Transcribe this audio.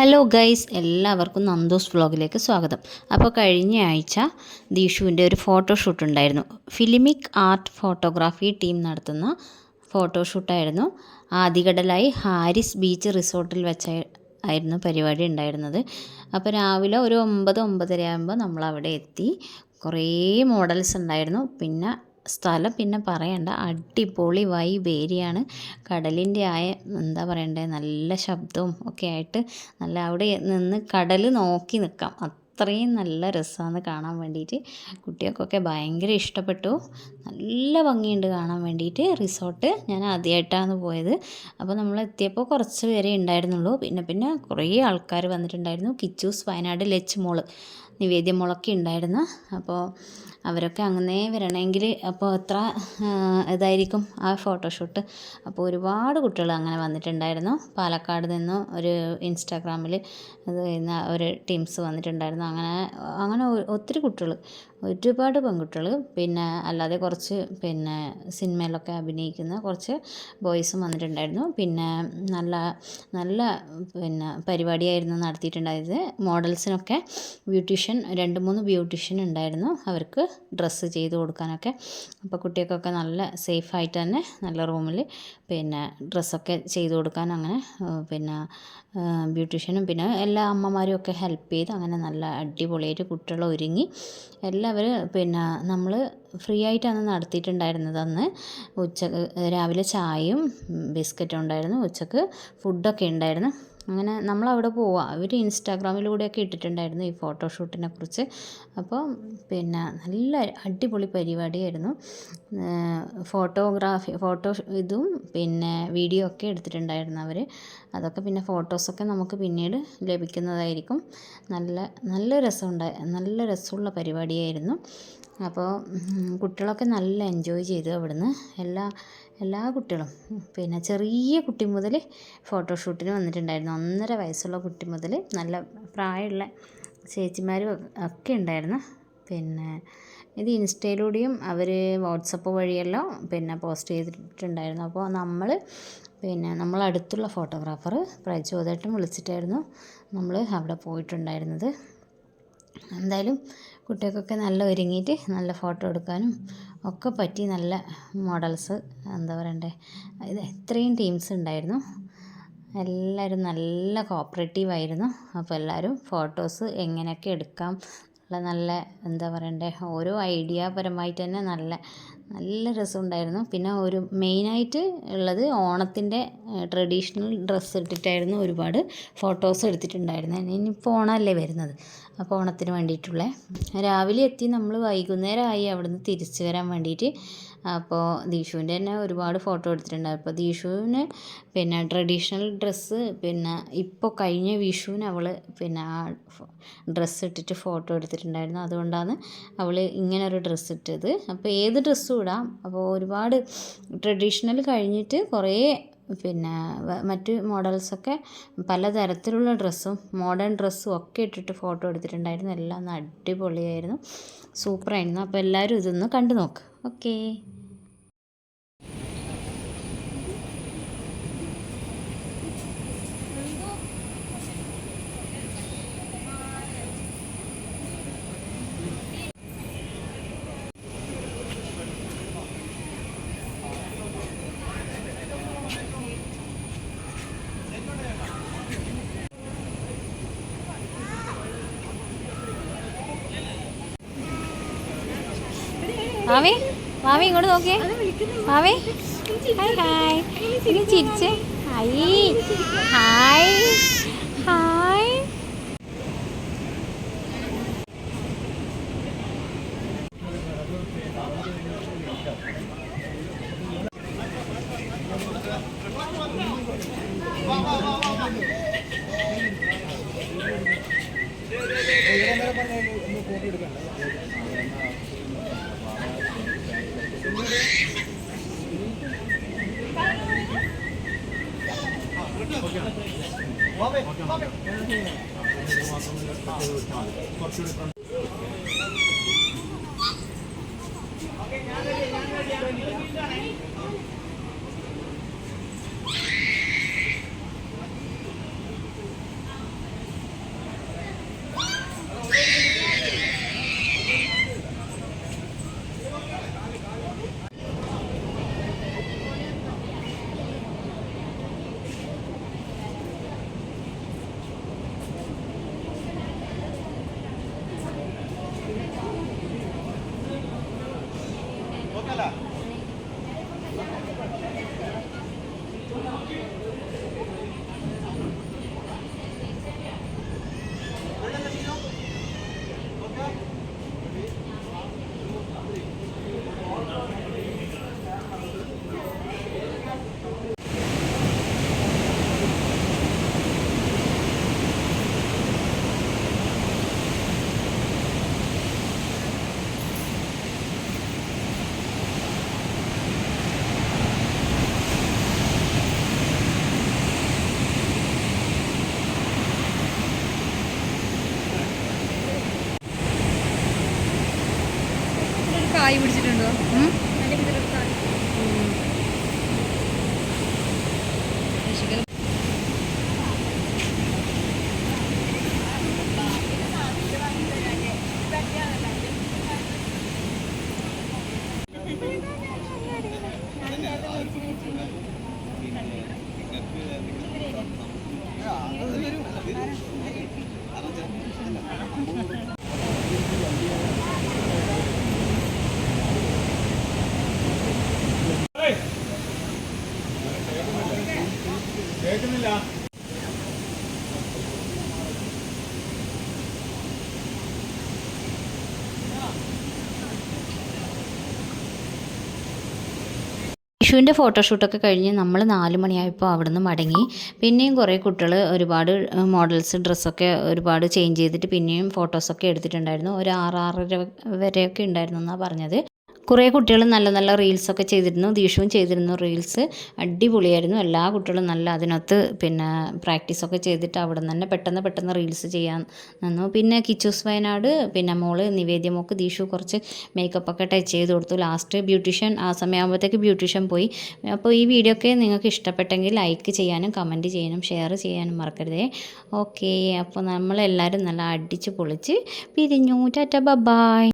Hello guys എല്ലാവർക്കും നന്ദോസ് വ്ളോഗിലേക്ക് സ്വാഗതം. അപ്പോൾ കഴിഞ്ഞ ആഴ്ച ദീഷുവിന്റെ ഒരു ഫോട്ടോഷൂട്ട് ഉണ്ടായിരുന്നു. ഫിലിമിക് ആർട്ട് ഫോട്ടോഗ്രാഫി ടീം നടത്തുന്ന ഫോട്ടോഷൂട്ടായിരുന്നു ആദികടലായി ഹാരിസ് ബീച്ച് റിസോർട്ടിൽ വെച്ച ആയിരുന്നു പരിപാടി ഉണ്ടായിരുന്നത്. അപ്പോൾ രാവിലെ ഒരു ഒമ്പത് ഒമ്പതര ആകുമ്പോൾ നമ്മൾ അവിടെ എത്തി. കുറേ മോഡൽസ് ഉണ്ടായിരുന്നു. പിന്നെ സ്ഥലം പിന്നെ പറയണ്ട. അടിപൊളി വൈബേരിയാണ്. കടലിന്റെ ആയ എന്താ പറയണ്ടേ നല്ല ശബ്ദവും ഒക്കെ ആയിട്ട് നല്ല അവിടെ നിന്ന് കടൽ നോക്കി നിൽക്കാം അത്രയും നല്ല രസമാണ് കാണാൻ വേണ്ടിയിട്ട്. കുട്ടികൾക്കൊക്കെ ഭയങ്കര ഇഷ്ടപ്പെട്ടു. നല്ല ഭംഗിയുണ്ട് കാണാൻ വേണ്ടിയിട്ട്. റിസോർട്ട് ഞാൻ ആദ്യമായിട്ടാണ് പോയത്. അപ്പോൾ നമ്മൾ എത്തിയപ്പോൾ കുറച്ച് പേരെ ഉണ്ടായിരുന്നുള്ളൂ. പിന്നെ പിന്നെ കുറേ ആൾക്കാർ വന്നിട്ടുണ്ടായിരുന്നു. കിച്ചൂസ് വയനാട് ലെച്ച് മോൾ. നിവേദ്യ മോളൊക്കെ ഉണ്ടായിരുന്നു. അപ്പോൾ അവരൊക്കെ അങ്ങനെ വരണമെങ്കിൽ അപ്പോൾ എത്ര ഇതായിരിക്കും ആ ഫോട്ടോഷൂട്ട് അപ്പോൾ ഒരുപാട് കുട്ടികൾ അങ്ങനെ വന്നിട്ടുണ്ടായിരുന്നു. പാലക്കാട് നിന്ന് ഒരു ഇൻസ്റ്റാഗ്രാമിൽ ഇത് ഒരു ടീംസ് വന്നിട്ടുണ്ടായിരുന്നു. അങ്ങനെ അങ്ങനെ ഒത്തിരി കുട്ടികൾ ഒരുപാട് പെൺകുട്ടികൾ പിന്നെ അല്ലാതെ കുറച്ച് പിന്നെ സിനിമയിലൊക്കെ അഭിനയിക്കുന്ന കുറച്ച് ബോയ്സും വന്നിട്ടുണ്ടായിരുന്നു. പിന്നെ നല്ല നല്ല പിന്നെ പരിപാടിയായിരുന്നു നടത്തിയിട്ടുണ്ടായത്. മോഡൽസിനൊക്കെ ബ്യൂട്ടീഷ്യൻ രണ്ട് മൂന്ന് ബ്യൂട്ടീഷ്യൻ ഉണ്ടായിരുന്നു. അവർക്ക് ഡ്രസ്സ് ചെയ്ത് കൊടുക്കാനൊക്കെ. അപ്പോൾ കുട്ടികൾക്കൊക്കെ നല്ല സേഫായിട്ട് തന്നെ നല്ല റൂമിൽ പിന്നെ ഡ്രസ്സൊക്കെ ചെയ്ത് കൊടുക്കാൻ അങ്ങനെ പിന്നെ ബ്യൂട്ടീഷ്യനും പിന്നെ എല്ലാ അമ്മമാരും ഒക്കെ ഹെൽപ്പ് ചെയ്ത് അങ്ങനെ നല്ല അടിപൊളിയായിട്ട് കുട്ടികൾ ഒരുങ്ങി. എല്ലാവരും പിന്നെ നമ്മൾ ഫ്രീ ആയിട്ടാണ് നടത്തിയിട്ടുണ്ടായിരുന്നത്. അന്ന് ഉച്ച രാവിലെ ചായയും ബിസ്ക്കറ്റും ഉണ്ടായിരുന്നു. ഉച്ചയ്ക്ക് ഫുഡൊക്കെ ഉണ്ടായിരുന്നു. അങ്ങനെ നമ്മളവിടെ പോവുക അവർ ഇൻസ്റ്റാഗ്രാമിലൂടെയൊക്കെ ഇട്ടിട്ടുണ്ടായിരുന്നു ഈ ഫോട്ടോഷൂട്ടിനെ കുറിച്ച്. അപ്പോൾ പിന്നെ നല്ല അടിപൊളി പരിപാടിയായിരുന്നു. ഫോട്ടോഗ്രാഫി ഫോട്ടോ ഇതും പിന്നെ വീഡിയോ ഒക്കെ എടുത്തിട്ടുണ്ടായിരുന്നു അവർ അതൊക്കെ പിന്നെ ഫോട്ടോസൊക്കെ നമുക്ക് പിന്നീട് ലഭിക്കുന്നതായിരിക്കും. നല്ല നല്ല രസമുണ്ടായി നല്ല രസമുള്ള പരിപാടിയായിരുന്നു. അപ്പോൾ കുട്ടികളൊക്കെ നല്ല എൻജോയ് ചെയ്തു അവിടുന്ന്. എല്ലാ എല്ലാ കുട്ടികളും. പിന്നെ ചെറിയ കുട്ടി മുതൽ ഫോട്ടോഷൂട്ടിന് വന്നിട്ടുണ്ടായിരുന്നു. ഒന്നര വയസ്സുള്ള കുട്ടി മുതൽ നല്ല പ്രായമുള്ള ചേച്ചിമാരും ഒക്കെ ഉണ്ടായിരുന്നു. പിന്നെ ഇത് ഇൻസ്റ്റയിലൂടെയും അവർ വാട്സപ്പ് വഴിയെല്ലാം പിന്നെ പോസ്റ്റ് ചെയ്തിട്ടുണ്ടായിരുന്നു. അപ്പോൾ നമ്മൾ പിന്നെ നമ്മളടുത്തുള്ള ഫോട്ടോഗ്രാഫർ പ്രചോദേട്ടൻ വിളിച്ചിട്ടായിരുന്നു നമ്മൾ അവിടെ പോയിട്ടുണ്ടായിരുന്നത്. എന്തായാലും കുട്ടികൾക്കൊക്കെ നല്ല ഒരുങ്ങിയിട്ട് നല്ല ഫോട്ടോ എടുക്കാനും ഒക്കെ പറ്റി നല്ല മോഡൽസ് എന്താ പറയണ്ടേ ഇത് ഇത്രയും ടീംസ് ഉണ്ടായിരുന്നു. എല്ലാവരും നല്ല കോപ്പറേറ്റീവ് ആയിരുന്നു. അപ്പോൾ എല്ലാവരും ഫോട്ടോസ് എങ്ങനെയൊക്കെ എടുക്കാം ഉള്ള നല്ല എന്താ പറയണ്ടേ ഓരോ ഐഡിയ പരമായിട്ട് തന്നെ നല്ല നല്ല രസമുണ്ടായിരുന്നു. പിന്നെ ഒരു മെയിനായിട്ട് ഉള്ളത് ഓണത്തിന്റെ ട്രഡീഷണൽ ഡ്രസ്സ് ഇട്ടിട്ടായിരുന്നു ഒരുപാട് ഫോട്ടോസ് എടുത്തിട്ടുണ്ടായിരുന്നത് ഇനിയിപ്പോൾ ഓണമല്ലേ വരുന്നത്? അപ്പോൾ ഓണത്തിന് വേണ്ടിയിട്ടുള്ള. രാവിലെ എത്തി നമ്മൾ വൈകുന്നേരമായി അവിടുന്ന് തിരിച്ചു വരാൻ വേണ്ടിയിട്ട് അപ്പോൾ ദീഷുവിന്റെ തന്നെ ഒരുപാട് ഫോട്ടോ എടുത്തിട്ടുണ്ട്. അപ്പോൾ ദീഷുവിന് പിന്നെ ട്രഡീഷണൽ ഡ്രസ്സ് പിന്നെ ഇപ്പോൾ കഴിഞ്ഞ വിഷുവിന് അവൾ പിന്നെ ആ ഡ്രസ്സ് ഇട്ടിട്ട് ഫോട്ടോ എടുത്തിട്ടുണ്ടായിരുന്നു. അതുകൊണ്ടാണ് അവൾ ഇങ്ങനെ ഒരു ഡ്രസ്സ് ഇട്ടത്. അപ്പോൾ ഏത് ഡ്രസ്സും ഇടാം. അപ്പോൾ ഒരുപാട് ട്രഡീഷണൽ കഴിഞ്ഞിട്ട് കുറേ പിന്നെ മറ്റ് മോഡൽസൊക്കെ പലതരത്തിലുള്ള ഡ്രസ്സും മോഡേൺ ഡ്രസ്സും ഒക്കെ ഇട്ടിട്ട് ഫോട്ടോ എടുത്തിട്ടുണ്ടായിരുന്നു. എല്ലാം അടിപൊളിയായിരുന്നു. സൂപ്പറായിരുന്നു. അപ്പോൾ എല്ലാവരും ഇതൊന്ന് കണ്ടു നോക്ക്. ഓക്കേ. മാമി മാമി ഇങ്ങോട്ട് നോക്കിയേ മാമി ഹായ് ഹായ് ഇനി ചിരിച്ചേ ഹായ് ഹായ് ഹായ് ഫോട്ടോ എടുക്കണ്ട കുറച്ചുകൂടി കേൾക്കുന്നില്ല. ദീഷുവിന്റെ ഫോട്ടോഷൂട്ടൊക്കെ കഴിഞ്ഞ് നമ്മൾ നാല് മണിയായപ്പോൾ അവിടെ നിന്ന് മടങ്ങി. പിന്നെയും കുറേ കുട്ടികൾ ഒരുപാട് മോഡൽസ് ഡ്രസ്സൊക്കെ ഒരുപാട് ചേഞ്ച് ചെയ്തിട്ട് പിന്നെയും ഫോട്ടോസൊക്കെ എടുത്തിട്ടുണ്ടായിരുന്നു. ഒരു ആറ് ആറര വരെയൊക്കെ ഉണ്ടായിരുന്നു എന്നാണ് പറഞ്ഞത്. കുറേ കുട്ടികൾ നല്ല നല്ല റീൽസൊക്കെ ചെയ്തിരുന്നു. ദീഷുവും ചെയ്തിരുന്നു റീൽസ് അടിപൊളിയായിരുന്നു. എല്ലാ കുട്ടികളും നല്ല അതിനകത്ത് പിന്നെ പ്രാക്ടീസൊക്കെ ചെയ്തിട്ട് അവിടെ തന്നെ പെട്ടെന്ന് പെട്ടെന്ന് റീൽസ് ചെയ്യാൻ നിന്നു. പിന്നെ കിച്ചൂസ് വയനാട് പിന്നെ മോൾ നിവേദ്യ മോക്ക് ദീഷു കുറച്ച് മേക്കപ്പൊക്കെ ടച്ച് ചെയ്ത് കൊടുത്തു. ലാസ്റ്റ് ബ്യൂട്ടീഷ്യൻ ആ സമയമാകുമ്പോഴത്തേക്ക് ബ്യൂട്ടീഷ്യൻ പോയി. അപ്പോൾ ഈ വീഡിയോ ഒക്കെ നിങ്ങൾക്ക് ഇഷ്ടപ്പെട്ടെങ്കിൽ ലൈക്ക് ചെയ്യാനും കമന്റ് ചെയ്യാനും ഷെയർ ചെയ്യാനും മറക്കരുതേ. ഓക്കെ അപ്പോൾ നമ്മളെല്ലാവരും നല്ല അടിച്ച് പൊളിച്ച് പിരിഞ്ഞു. ടാറ്റ ബബായ്